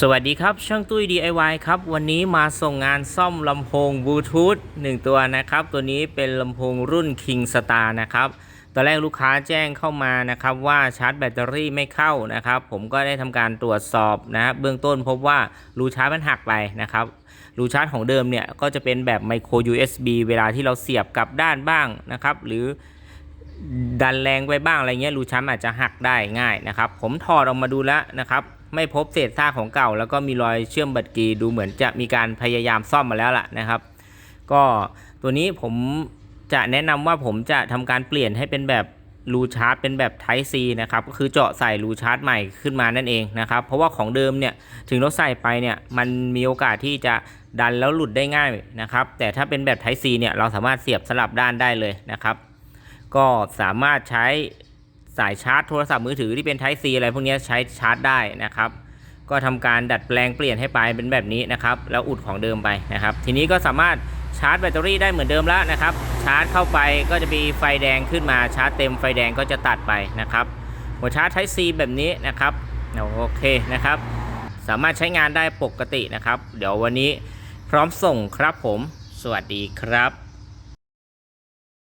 สวัสดีครับ ช่างตุ้ย DIY ครับ วันนี้มาส่งงานซ่อมลำโพงบลูทูธ1ตัวนะครับ ตัวนี้เป็นลำโพงรุ่น King Star นะครับ ตอนแรกลูกค้าแจ้งเข้ามานะครับ ว่าชาร์จแบตเตอรี่ไม่เข้านะครับ ผมก็ได้ทำการตรวจสอบนะเบื้องต้นพบว่ารูชาร์จมันหักไปนะครับรูชาร์จของเดิมเนี่ยก็จะเป็นแบบไมโคร USB เวลาที่เราเสียบกลับด้านบ้างนะครับ หรือ ดันแรงไปบ้างอะไรเงี้ยรูช้ำอาจจะหักได้ง่ายนะครับ ผมถอดออกมาดูแล้วนะครับ ไม่พบเศษซากของเก่า แล้วก็มีรอยเชื่อมบัตรกีดูเหมือนจะมีการพยายามซ่อมมาแล้วล่ะนะครับ ก็ตัวนี้ผมจะแนะนำว่าผมจะทำการเปลี่ยนให้เป็นแบบรูชาร์จเป็นแบบ Type C นะครับก็คือเจาะใส่รูชาร์จใหม่ขึ้นมานั่นเองนะครับ เพราะว่าของเดิมเนี่ยถึงเราใส่ไปเนี่ยมันมีโอกาสที่จะดันแล้วหลุดได้ง่ายนะครับ แต่ถ้าเป็นแบบ Type C เนี่ยเราสามารถเสียบสลับด้านได้เลยนะครับ ก็สามารถใช้สายชาร์จโทรศัพท์มือถือที่เป็น Type C อะไรพวกนี้ใช้ชาร์จได้นะครับ ก็ทำการดัดแปลงเปลี่ยนให้ไปเป็นแบบนี้นะครับ แล้วอุดของเดิมไปนะครับ ทีนี้ก็สามารถชาร์จแบตเตอรี่ได้เหมือนเดิมแล้วนะครับ ชาร์จเข้าไปก็จะมีไฟแดงขึ้นมาชาร์จเต็มไฟแดงก็จะตัดไปนะครับ หัวชาร์จ Type C แบบนี้นะครับโอเคนะครับ สามารถใช้งานได้ปกตินะครับ เดี๋ยววันนี้พร้อมส่งครับผม สวัสดีครับ